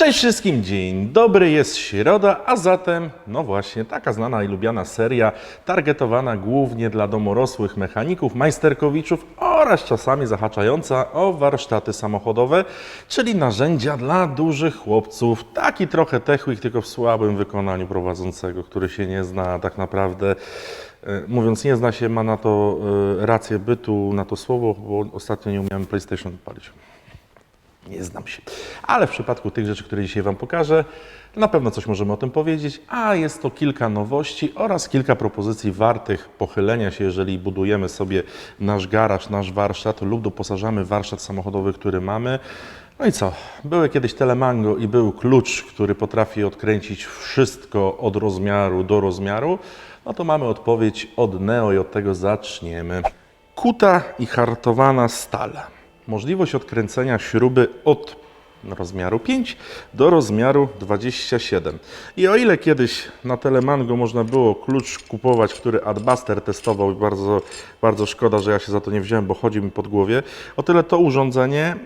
Cześć wszystkim, dzień dobry, jest środa, a zatem, no właśnie, taka znana i lubiana seria, targetowana głównie dla domorosłych mechaników, majsterkowiczów oraz czasami zahaczająca o warsztaty samochodowe, czyli narzędzia dla dużych chłopców, taki trochę technik, tylko w słabym wykonaniu prowadzącego, który się nie zna tak naprawdę. e, Mówiąc nie zna się, ma na to e, rację bytu, na to słowo, bo ostatnio nie umiałem PlayStation odpalić. Nie znam się. Ale w przypadku tych rzeczy, które dzisiaj Wam pokażę, na pewno coś możemy o tym powiedzieć, a jest to kilka nowości oraz kilka propozycji wartych pochylenia się, jeżeli budujemy sobie nasz garaż, nasz warsztat lub doposażamy warsztat samochodowy, który mamy. No i co? Były kiedyś telemango i był klucz, który potrafi odkręcić wszystko od rozmiaru do rozmiaru. No to mamy odpowiedź od Neo i od tego zaczniemy. Kuta i hartowana stal. Możliwość odkręcenia śruby od rozmiaru 5 do rozmiaru 27. I o ile kiedyś na Telemango można było klucz kupować, który Adbuster testował bardzo, bardzo szkoda, że ja się za to nie wziąłem, bo chodzi mi pod głowie, o tyle to urządzenie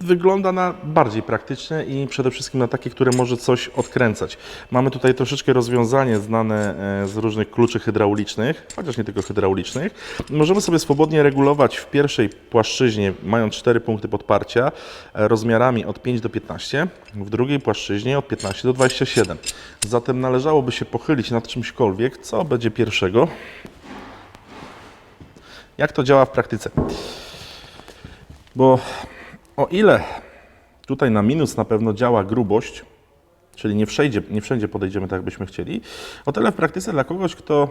wygląda na bardziej praktyczne i przede wszystkim na takie, które może coś odkręcać. Mamy tutaj troszeczkę rozwiązanie znane e, z różnych kluczy hydraulicznych, chociaż nie tylko hydraulicznych. Możemy sobie swobodnie regulować w pierwszej płaszczyźnie, mając 4 punkty podparcia, e, rozmiarami od 5 do 15, w drugiej płaszczyźnie od 15 do 27. Zatem należałoby się pochylić nad czymśkolwiek, co będzie pierwszego. Jak to działa w praktyce? Bo o ile tutaj na minus na pewno działa grubość, czyli nie wszędzie, nie wszędzie podejdziemy tak, jakbyśmy chcieli, o tyle w praktyce dla kogoś, kto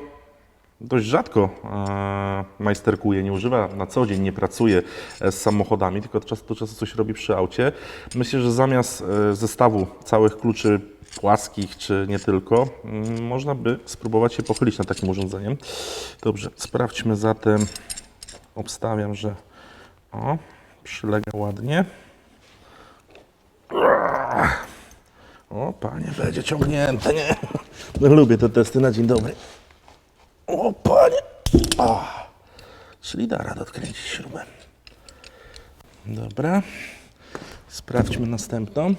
dość rzadko e, majsterkuje, nie używa na co dzień, nie pracuje e, z samochodami, tylko od czasu do czasu coś robi przy aucie, myślę, że zamiast e, zestawu całych kluczy płaskich, czy nie tylko, mm, można by spróbować się pochylić nad takim urządzeniem. Dobrze, sprawdźmy zatem, obstawiam, że o, przylega ładnie. O, panie, będzie ciągnięte, nie? No, lubię te testy na dzień dobry. O, panie. O, czyli da radę odkręcić śrubę. Dobra. Sprawdźmy następną.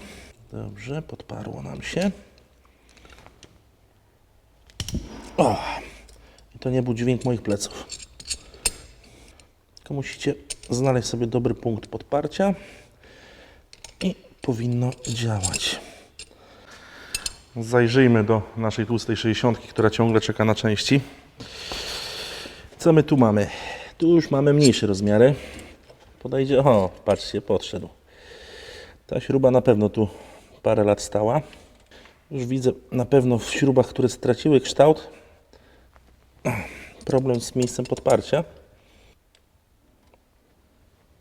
Dobrze, podparło nam się. O, i to nie był dźwięk moich pleców. Tylko musicie znaleźć sobie dobry punkt podparcia i powinno działać. Zajrzyjmy do naszej tłustej 60, która ciągle czeka na części. Co my tu mamy? Tu już mamy mniejsze rozmiary. Podejdzie, o, patrzcie, podszedł. Ta śruba na pewno tu parę lat stała. Już widzę na pewno w śrubach, które straciły kształt, problem z miejscem podparcia.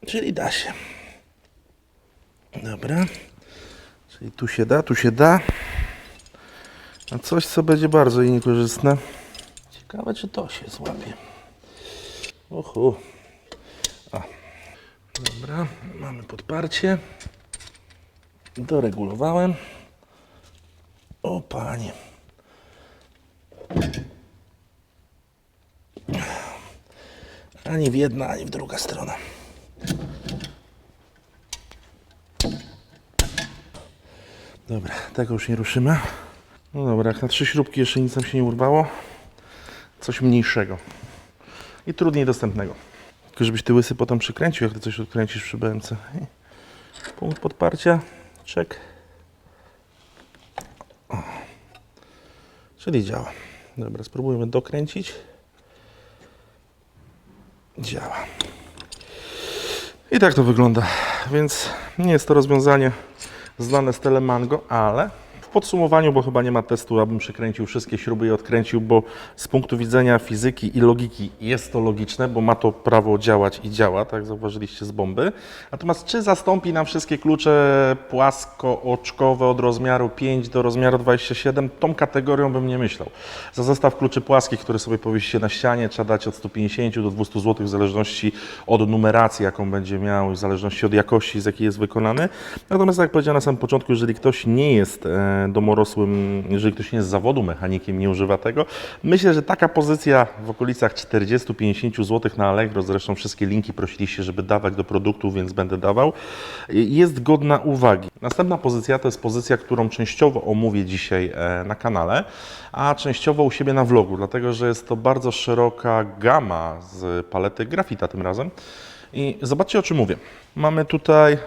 Czyli da się. Dobra. Czyli tu się da, tu się da. A coś, co będzie bardzo niekorzystne. Ciekawe, czy to się złapie. Oho. A. Dobra, mamy podparcie. Doregulowałem. O panie. Ani w jedna, ani w druga strona. Dobra, tego już nie ruszymy. No dobra, jak na trzy śrubki jeszcze nic nam się nie urwało. Coś mniejszego. I trudniej dostępnego. Tylko żebyś ty łysy potem przykręcił, jak ty coś odkręcisz przy BMC. Punkt podparcia. Czek. O. Czyli działa. Dobra, spróbujmy dokręcić. Działa. I tak to wygląda. Więc nie jest to rozwiązanie znane z Telemango, ale w podsumowaniu, bo chyba nie ma testu, abym przekręcił wszystkie śruby i odkręcił, bo z punktu widzenia fizyki i logiki jest to logiczne, bo ma to prawo działać i działa, tak zauważyliście z bomby. Natomiast czy zastąpi nam wszystkie klucze płasko-oczkowe od rozmiaru 5 do rozmiaru 27? Tą kategorią bym nie myślał. Za zestaw kluczy płaskich, który sobie powiesicie na ścianie, trzeba dać od 150 do 200 zł w zależności od numeracji, jaką będzie miał, w zależności od jakości, z jakiej jest wykonany. Natomiast tak jak powiedziałem na samym początku, jeżeli ktoś nie jest e, domorosłym, jeżeli ktoś nie jest z zawodu mechanikiem, nie używa tego. Myślę, że taka pozycja w okolicach 40-50 zł na Allegro, zresztą wszystkie linki prosiliście, żeby dawać do produktów, więc będę dawał, jest godna uwagi. Następna pozycja to jest pozycja, którą częściowo omówię dzisiaj e, na kanale, a częściowo u siebie na vlogu, dlatego że jest to bardzo szeroka gama z palety grafita tym razem. I zobaczcie o czym mówię. Mamy tutaj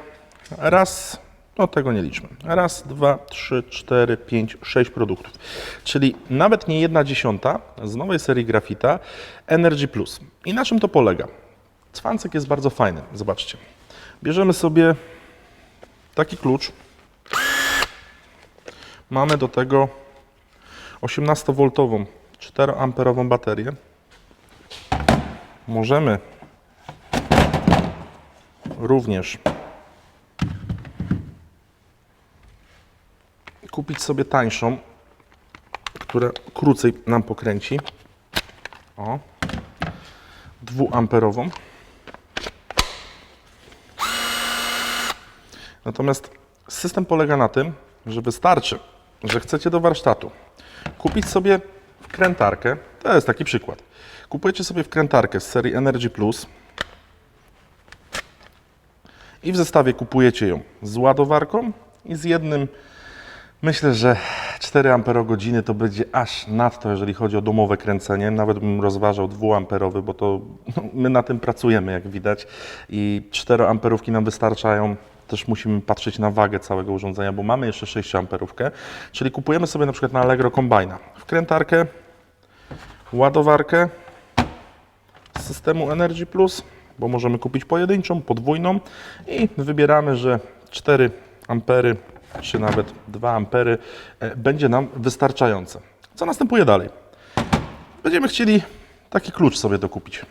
raz, no tego nie liczmy. Raz, dwa, trzy, cztery, pięć, sześć produktów. Czyli nawet nie jedna dziesiąta z nowej serii grafita Energy Plus. I na czym to polega? Cwancek jest bardzo fajny. Zobaczcie. Bierzemy sobie taki klucz. Mamy do tego 18V 4A baterię. Możemy również kupić sobie tańszą, która krócej nam pokręci. O. Dwuamperową. Natomiast system polega na tym, że wystarczy, że chcecie do warsztatu kupić sobie wkrętarkę. To jest taki przykład. Kupujecie sobie wkrętarkę z serii Energy Plus i w zestawie kupujecie ją z ładowarką i z jednym, myślę, że 4 amperogodziny to będzie aż nadto, jeżeli chodzi o domowe kręcenie. Nawet bym rozważał 2 amperowy, bo to no, my na tym pracujemy, jak widać. I 4 amperówki nam wystarczają. Też musimy patrzeć na wagę całego urządzenia, bo mamy jeszcze 6 amperówkę. Czyli kupujemy sobie na przykład na Allegro Combina wkrętarkę, ładowarkę z systemu Energy Plus, bo możemy kupić pojedynczą, podwójną i wybieramy, że 4 ampery czy nawet 2 ampery e, będzie nam wystarczające. Co następuje dalej? Będziemy chcieli taki klucz sobie dokupić.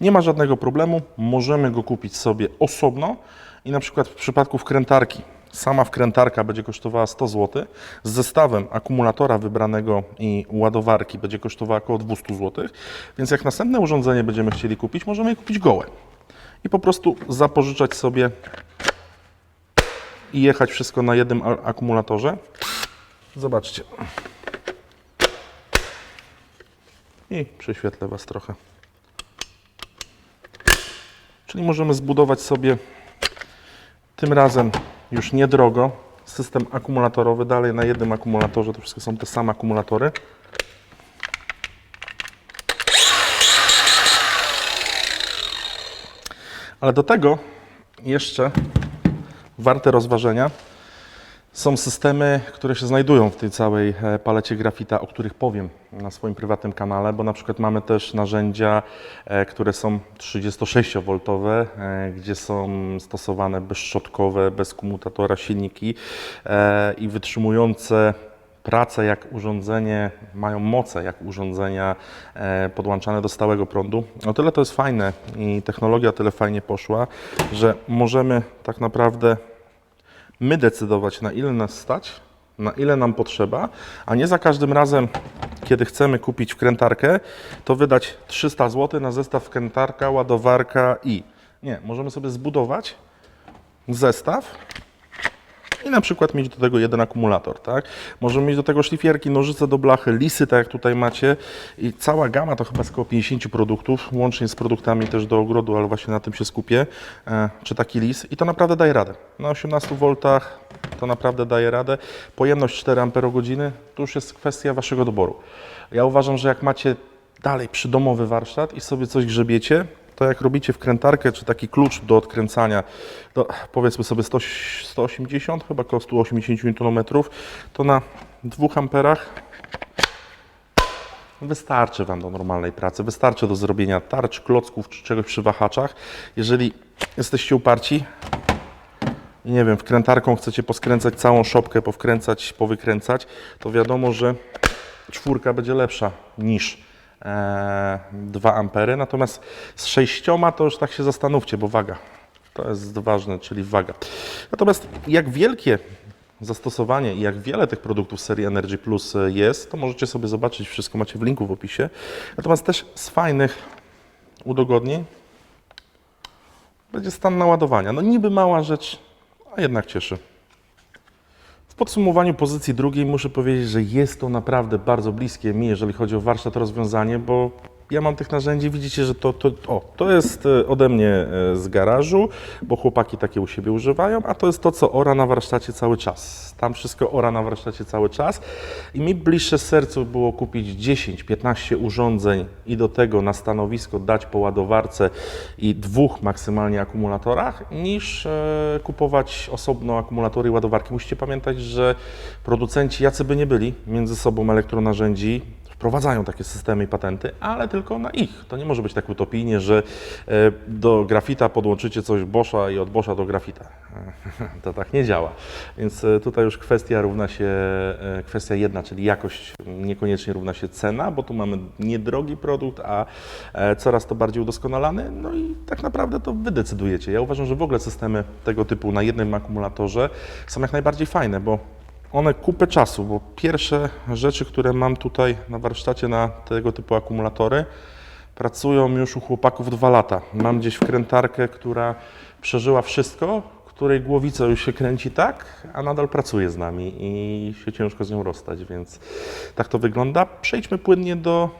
Nie ma żadnego problemu, możemy go kupić sobie osobno i na przykład w przypadku wkrętarki, sama wkrętarka będzie kosztowała 100 zł, z zestawem akumulatora wybranego i ładowarki będzie kosztowała około 200 zł, więc jak następne urządzenie będziemy chcieli kupić, możemy je kupić gołe i po prostu zapożyczać sobie i jechać wszystko na jednym akumulatorze. Zobaczcie. I prześwietlę Was trochę. Czyli możemy zbudować sobie tym razem już niedrogo system akumulatorowy. Dalej na jednym akumulatorze to wszystko są te same akumulatory. Ale do tego jeszcze warte rozważenia są systemy, które się znajdują w tej całej e, palecie grafita, o których powiem na swoim prywatnym kanale, bo na przykład mamy też narzędzia, e, które są 36V, e, gdzie są stosowane bezszczotkowe, bez komutatora silniki i wytrzymujące pracę jak urządzenie, mają moce jak urządzenia e, podłączane do stałego prądu. O tyle to jest fajne i technologia o tyle fajnie poszła, że możemy tak naprawdę my decydować, na ile nas stać, na ile nam potrzeba, a nie za każdym razem, kiedy chcemy kupić wkrętarkę, to wydać 300 zł na zestaw wkrętarka, ładowarka i. Nie, możemy sobie zbudować zestaw i na przykład mieć do tego jeden akumulator, tak? Możemy mieć do tego szlifierki, nożyce do blachy, lisy, tak jak tutaj macie i cała gama to chyba około 50 produktów, łącznie z produktami też do ogrodu, ale właśnie na tym się skupię, e, czy taki lis i to naprawdę daje radę. Na 18 V to naprawdę daje radę. Pojemność 4 Ah to już jest kwestia Waszego doboru. Ja uważam, że jak macie dalej przydomowy warsztat i sobie coś grzebiecie, to jak robicie wkrętarkę, czy taki klucz do odkręcania, do, powiedzmy sobie 100, 180, chyba około 180 Nm, to na 2 amperach wystarczy Wam do normalnej pracy, wystarczy do zrobienia tarcz, klocków czy czegoś przy wahaczach. Jeżeli jesteście uparci nie wiem, wkrętarką chcecie poskręcać całą szopkę, powkręcać, powykręcać, to wiadomo, że czwórka będzie lepsza niż 2 ampery, natomiast z 6 to już tak się zastanówcie, bo waga. To jest ważne, czyli waga. Natomiast jak wielkie zastosowanie i jak wiele tych produktów serii Energy Plus jest, to możecie sobie zobaczyć, wszystko macie w linku w opisie. Natomiast też z fajnych udogodnień będzie stan naładowania. No niby mała rzecz, a jednak cieszy. Podsumowaniu pozycji drugiej muszę powiedzieć, że jest to naprawdę bardzo bliskie mi, jeżeli chodzi o warsztat rozwiązanie, bo ja mam tych narzędzi, widzicie, że to, to, o, to jest e, ode mnie e, z garażu, bo chłopaki takie u siebie używają, a to jest to, co ora na warsztacie cały czas. Tam wszystko ora na warsztacie cały czas i mi bliższe sercu było kupić 10-15 urządzeń i do tego na stanowisko dać po ładowarce i dwóch maksymalnie akumulatorach, niż e, kupować osobno akumulatory i ładowarki. Musicie pamiętać, że producenci, jacy by nie byli, między sobą elektronarzędzi, wprowadzają takie systemy i patenty, ale tylko na ich. To nie może być tak utopijnie, że e, do grafita podłączycie coś Boscha i od Boscha do grafita. To tak nie działa. Więc e, tutaj już kwestia równa się, e, kwestia jedna, czyli jakość niekoniecznie równa się cena, bo tu mamy niedrogi produkt, a coraz to bardziej udoskonalany. No i tak naprawdę to wy decydujecie. Ja uważam, że w ogóle systemy tego typu na jednym akumulatorze są jak najbardziej fajne, bo one kupę czasu, bo pierwsze rzeczy, które mam tutaj na warsztacie na tego typu akumulatory, pracują już u chłopaków dwa lata. Mam gdzieś wkrętarkę, która przeżyła wszystko, której głowica już się kręci tak, a nadal pracuje z nami i się ciężko z nią rozstać, więc tak to wygląda. Przejdźmy płynnie do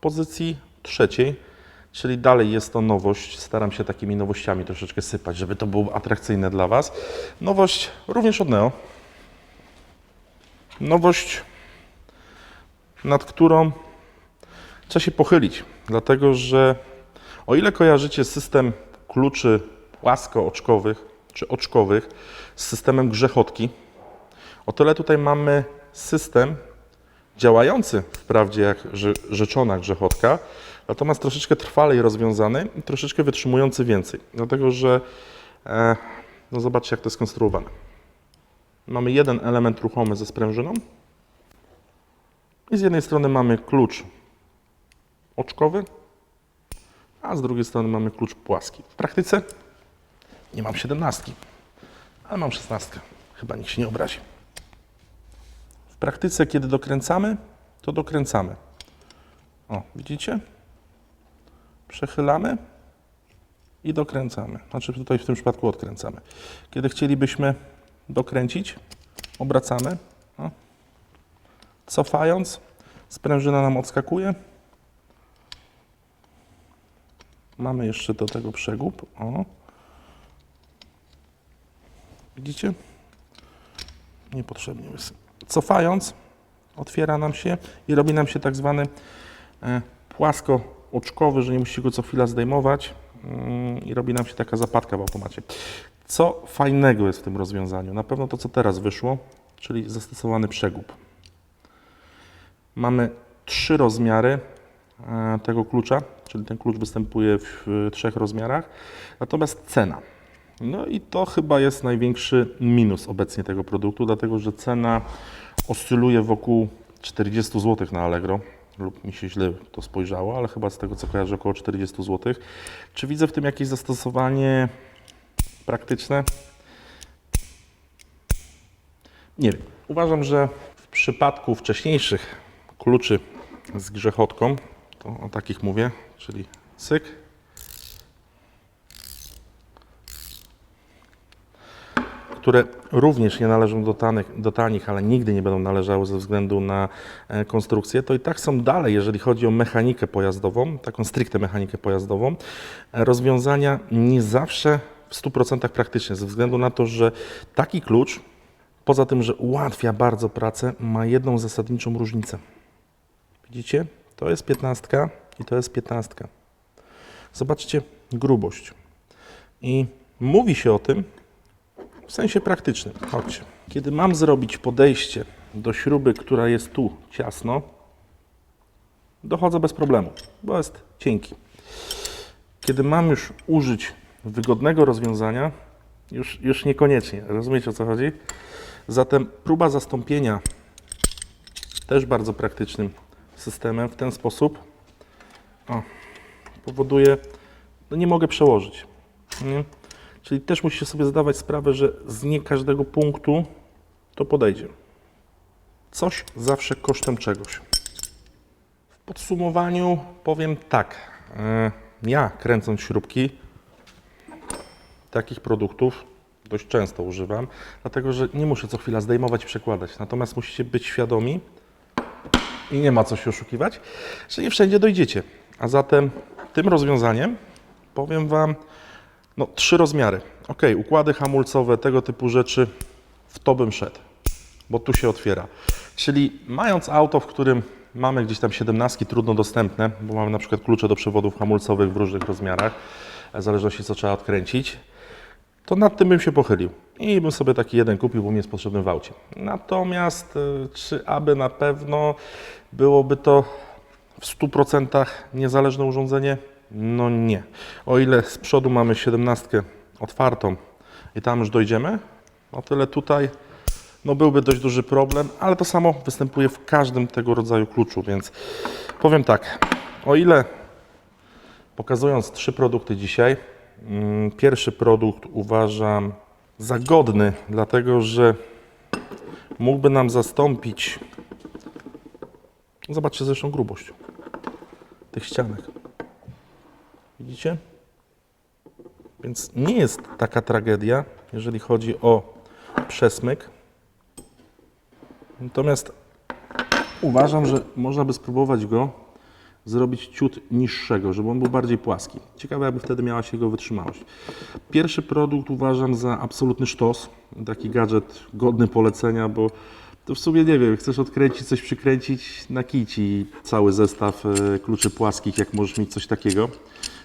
pozycji trzeciej, czyli dalej jest to nowość. Staram się takimi nowościami troszeczkę sypać, żeby to było atrakcyjne dla Was. Nowość również od Neo. Nowość, nad którą trzeba się pochylić, dlatego że o ile kojarzycie system kluczy płaskooczkowych czy oczkowych z systemem grzechotki, o tyle tutaj mamy system działający wprawdzie jak rze- rzeczona grzechotka, natomiast troszeczkę trwalej rozwiązany i troszeczkę wytrzymujący więcej, dlatego że e, no zobaczcie jak to jest skonstruowane. Mamy jeden element ruchomy ze sprężyną i z jednej strony mamy klucz oczkowy, a z drugiej strony mamy klucz płaski. W praktyce nie mam siedemnastki, ale mam szesnastkę. Chyba nikt się nie obrazi. W praktyce, kiedy dokręcamy, to dokręcamy. O, widzicie? Przechylamy i dokręcamy. Znaczy tutaj w tym przypadku odkręcamy. Kiedy chcielibyśmy dokręcić, obracamy. Cofając, sprężyna nam odskakuje. Mamy jeszcze do tego przegub. O. Widzicie? Niepotrzebnie jest. Cofając, otwiera nam się i robi nam się tak zwany e, płasko-oczkowy, że nie musicie go co chwila zdejmować mm, i robi nam się taka zapadka w automacie. Co fajnego jest w tym rozwiązaniu? Na pewno to, co teraz wyszło, czyli zastosowany przegub. Mamy trzy rozmiary e, tego klucza, czyli ten klucz występuje w trzech rozmiarach, natomiast cena. No i to chyba jest największy minus obecnie tego produktu, dlatego że cena oscyluje wokół 40 zł na Allegro, lub mi się źle to spojrzało, ale chyba z tego co kojarzę około 40 zł. Czy widzę w tym jakieś zastosowanie praktyczne? Nie wiem. Uważam, że w przypadku wcześniejszych kluczy z grzechotką, to o takich mówię, czyli syk, które również nie należą do, tanych, do tanich, ale nigdy nie będą należały ze względu na e, konstrukcję, to i tak są dalej, jeżeli chodzi o mechanikę pojazdową, taką stricte mechanikę pojazdową, e, rozwiązania nie zawsze w 100% praktyczne, ze względu na to, że taki klucz, poza tym, że ułatwia bardzo pracę, ma jedną zasadniczą różnicę. Widzicie? To jest 15 i to jest 15. Zobaczcie grubość. I mówi się o tym, w sensie praktycznym. Chodźcie. Kiedy mam zrobić podejście do śruby, która jest tu ciasno, dochodzę bez problemu, bo jest cienki. Kiedy mam już użyć wygodnego rozwiązania, już, już niekoniecznie. Rozumiecie o co chodzi? Zatem próba zastąpienia też bardzo praktycznym systemem w ten sposób o, powoduje, no nie mogę przełożyć. Nie? Czyli też musicie sobie zdawać sprawę, że z nie każdego punktu to podejdzie. Coś zawsze kosztem czegoś. W podsumowaniu powiem tak. e, Ja kręcąc śrubki takich produktów dość często używam, dlatego że nie muszę co chwila zdejmować i przekładać. Natomiast musicie być świadomi i nie ma co się oszukiwać, że nie wszędzie dojdziecie. A zatem tym rozwiązaniem powiem Wam no, trzy rozmiary. Ok, układy hamulcowe, tego typu rzeczy, w to bym szedł, bo tu się otwiera. Czyli mając auto, w którym mamy gdzieś tam 17 trudno dostępne, bo mamy na przykład klucze do przewodów hamulcowych w różnych rozmiarach, w zależności co trzeba odkręcić, to nad tym bym się pochylił i bym sobie taki jeden kupił, bo mi jest potrzebny w aucie. Natomiast y, czy aby na pewno byłoby to w 100% niezależne urządzenie? No nie. O ile z przodu mamy 17 otwartą i tam już dojdziemy, o tyle tutaj no byłby dość duży problem, ale to samo występuje w każdym tego rodzaju kluczu, więc powiem tak, o ile pokazując trzy produkty dzisiaj, pierwszy produkt uważam za godny, dlatego że mógłby nam zastąpić, zobaczcie zresztą grubość tych ścianek. Widzicie? Więc nie jest taka tragedia, jeżeli chodzi o przesmyk. Natomiast uważam, że można by spróbować go zrobić ciut niższego, żeby on był bardziej płaski. Ciekawe, jakby wtedy miała się jego wytrzymałość. Pierwszy produkt uważam za absolutny sztos, taki gadżet godny polecenia, bo to w sumie nie wiem, chcesz odkręcić, coś przykręcić, na kici cały zestaw e, kluczy płaskich, jak możesz mieć coś takiego.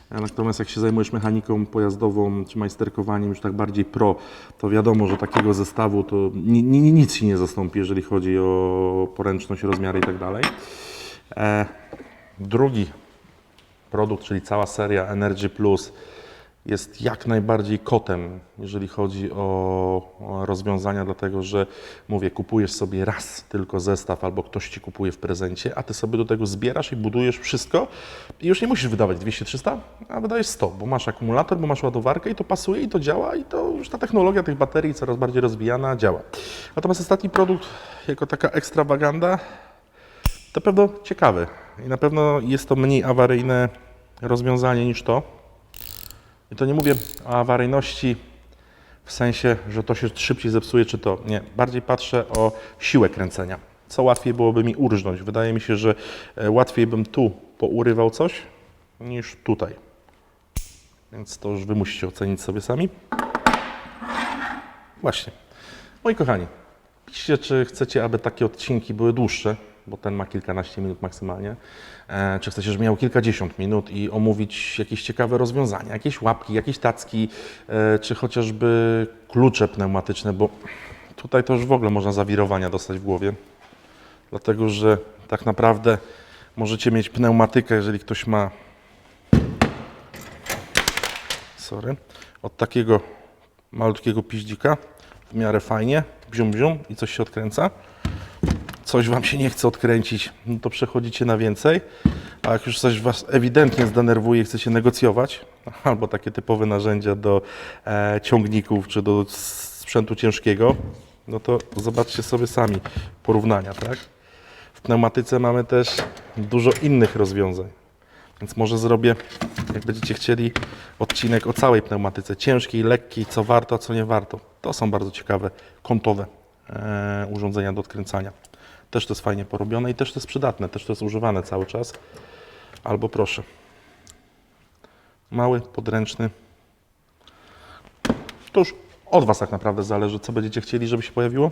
E, Natomiast jak się zajmujesz mechaniką pojazdową czy majsterkowaniem już tak bardziej pro, to wiadomo, że takiego zestawu to ni, ni, nic ci nie zastąpi, jeżeli chodzi o poręczność, rozmiary i tak dalej. Drugi produkt, czyli cała seria Energy Plus jest jak najbardziej kotem, jeżeli chodzi o rozwiązania, dlatego że mówię, kupujesz sobie raz tylko zestaw albo ktoś ci kupuje w prezencie, a ty sobie do tego zbierasz i budujesz wszystko i już nie musisz wydawać 200-300, a wydajesz 100, bo masz akumulator, bo masz ładowarkę i to pasuje i to działa i to już ta technologia tych baterii coraz bardziej rozwijana działa. Natomiast ostatni produkt jako taka ekstrawaganda to pewno ciekawy i na pewno jest to mniej awaryjne rozwiązanie niż to. I to nie mówię o awaryjności w sensie, że to się szybciej zepsuje, czy to nie. Bardziej patrzę o siłę kręcenia. Co łatwiej byłoby mi urżnąć. Wydaje mi się, że e, łatwiej bym tu pourywał coś niż tutaj. Więc to już Wy musicie ocenić sobie sami. Właśnie. Moi kochani, piszcie, czy chcecie, aby takie odcinki były dłuższe, bo ten ma kilkanaście minut maksymalnie. E, czy chcecie, żeby miał kilkadziesiąt minut i omówić jakieś ciekawe rozwiązania, jakieś łapki, jakieś tacki, e, czy chociażby klucze pneumatyczne, bo tutaj to już w ogóle można zawirowania dostać w głowie. Dlatego, że tak naprawdę możecie mieć pneumatykę, jeżeli ktoś ma sorry, od takiego malutkiego piździka w miarę fajnie, bzium bzium i coś się odkręca. Coś Wam się nie chce odkręcić, no to przechodzicie na więcej. A jak już coś Was ewidentnie zdenerwuje i chcecie negocjować, albo takie typowe narzędzia do e, ciągników czy do sprzętu ciężkiego, no to zobaczcie sobie sami porównania, tak? W pneumatyce mamy też dużo innych rozwiązań. Więc może zrobię, jak będziecie chcieli, odcinek o całej pneumatyce. Ciężkiej, lekkiej, co warto, a co nie warto. To są bardzo ciekawe, kątowe e, urządzenia do odkręcania. Też to jest fajnie porobione i też to jest przydatne, też to jest używane cały czas. Albo proszę. Mały, podręczny. To już od Was tak naprawdę zależy, co będziecie chcieli, żeby się pojawiło.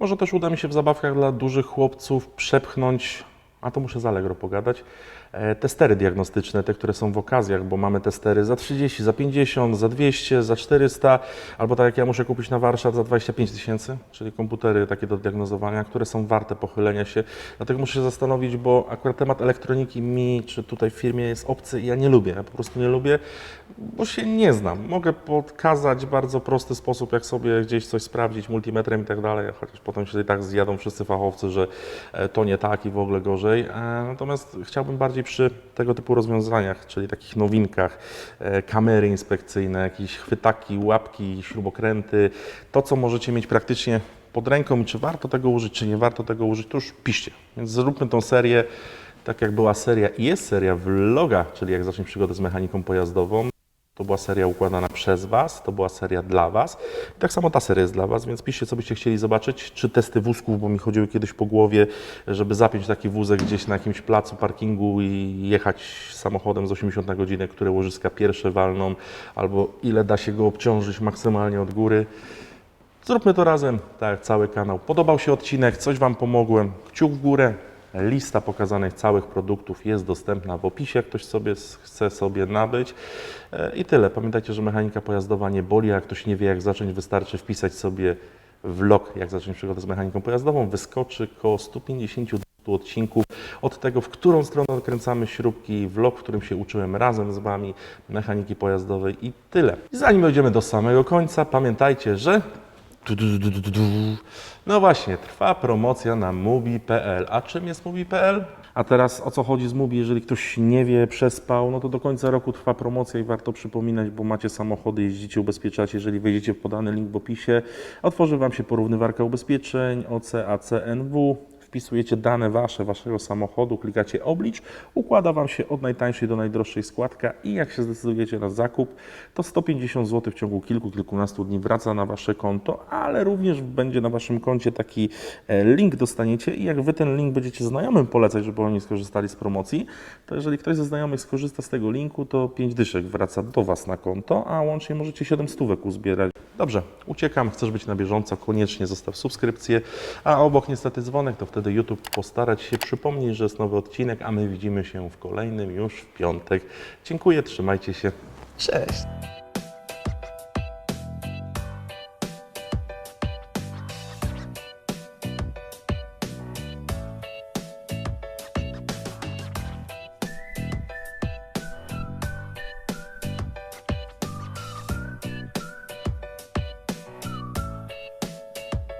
Może też uda mi się w zabawkach dla dużych chłopców przepchnąć, a to muszę z Allegro pogadać, e, testery diagnostyczne, te, które są w okazjach, bo mamy testery za 30, za 50, za 200, za 400, albo tak jak ja muszę kupić na warsztat za 25 tysięcy, czyli komputery takie do diagnozowania, które są warte pochylenia się. Dlatego muszę się zastanowić, bo akurat temat elektroniki mi, czy tutaj w firmie jest obcy i ja nie lubię, ja po prostu nie lubię, bo się nie znam. Mogę podkazać bardzo prosty sposób, jak sobie gdzieś coś sprawdzić multimetrem i tak dalej, chociaż potem się i tak zjadą wszyscy fachowcy, że e, to nie tak i w ogóle gorzej. E, Natomiast chciałbym bardziej przy tego typu rozwiązaniach, czyli takich nowinkach, e, kamery inspekcyjne, jakieś chwytaki, łapki, śrubokręty, to co możecie mieć praktycznie pod ręką i czy warto tego użyć, czy nie warto tego użyć, to już piszcie. Więc zróbmy tą serię, tak jak była seria i jest seria vloga, czyli jak zacząć przygodę z mechaniką pojazdową. To była seria układana przez Was, to była seria dla Was. I tak samo ta seria jest dla Was, więc piszcie, co byście chcieli zobaczyć. Czy testy wózków, bo mi chodziły kiedyś po głowie, żeby zapiąć taki wózek gdzieś na jakimś placu parkingu i jechać samochodem z 80 na godzinę, które łożyska pierwsze walną, albo ile da się go obciążyć maksymalnie od góry. Zróbmy to razem, tak jak cały kanał. Podobał się odcinek, coś Wam pomogłem, kciuk w górę. Lista pokazanych całych produktów jest dostępna w opisie, jak ktoś sobie chce sobie nabyć. E, I tyle. Pamiętajcie, że mechanika pojazdowa nie boli, a jak ktoś nie wie jak zacząć, wystarczy wpisać sobie vlog, jak zacząć przygodę z mechaniką pojazdową. Wyskoczy koło 150 odcinków od tego, w którą stronę odkręcamy śrubki, vlog, w którym się uczyłem razem z Wami mechaniki pojazdowej i tyle. I zanim dojdziemy do samego końca, pamiętajcie, że du, du, du, du, du. No właśnie, trwa promocja na mubi.pl. A czym jest mubi.pl? A teraz o co chodzi z Mubi? Jeżeli ktoś nie wie, przespał, no to do końca roku trwa promocja i warto przypominać, bo macie samochody, jeździcie, ubezpieczacie. Jeżeli wejdziecie w podany link w opisie, otworzy Wam się porównywarka ubezpieczeń OC, AC, NW. Wpisujecie dane Wasze, Waszego samochodu, klikacie oblicz, układa Wam się od najtańszej do najdroższej składka i jak się zdecydujecie na zakup, to 150 zł w ciągu kilku, kilkunastu dni wraca na Wasze konto, ale również będzie na Waszym koncie taki e, link dostaniecie i jak Wy ten link będziecie znajomym polecać, żeby oni skorzystali z promocji, to jeżeli ktoś ze znajomych skorzysta z tego linku, to 5 dyszek wraca do Was na konto, a łącznie możecie 7 stówek uzbierać. Dobrze, uciekam, chcesz być na bieżąco, koniecznie zostaw subskrypcję, a obok niestety dzwonek, to wtedy YouTube postarać się przypomnieć, że jest nowy odcinek, a my widzimy się w kolejnym już w piątek. Dziękuję, trzymajcie się. Cześć!